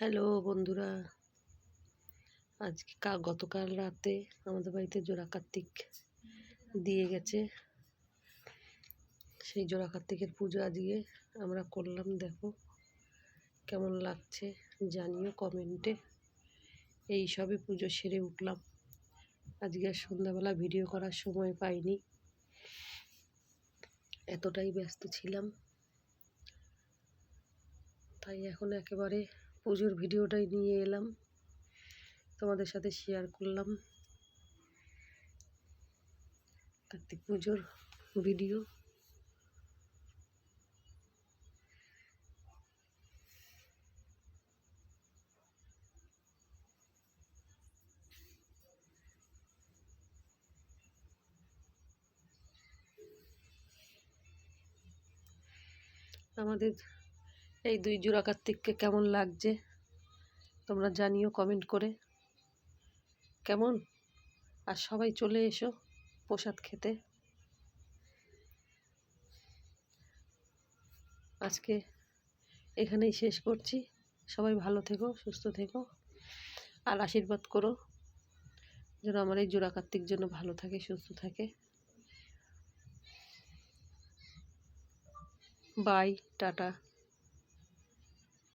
Hello বন্ধুরা। আজকে কা গতকাল রাতে আমাদের বাড়িতে জোড়া কার্তিক দিয়ে গেছে। সেই জোড়া কার্তিকের পুজো আজকে আমরা করলাম, দেখো কেমন লাগছে জানিও কমেন্টে। এই সবে পুজো সেরে উঠলাম। আজকে আর সন্ধ্যাবেলা ভিডিও করার সময় পাইনি। এতটাই ব্যস্ত ছিলাম। তাই এখন একেবারে পুজোর ভিডিওটাই নিয়ে এলাম। তোমাদের সাথে শেয়ার করলাম। কার্তিক পুজোর ভিডিও। আমাদের এই দুই জোড়া কার্তিককে কেমন লাগছে? তোমরা জানিও কমেন্ট করে। কেমন? আর সবাই চলে এসো প্রসাদ খেতে। আজকে এখানেই শেষ করছি। সবাই ভালো থেকো, সুস্থ থেকো। আর আশীর্বাদ করো যেন আমার এই জোড়া কার্তিক জন্য ভালো থাকে, সুস্থ থাকে। Bye tata.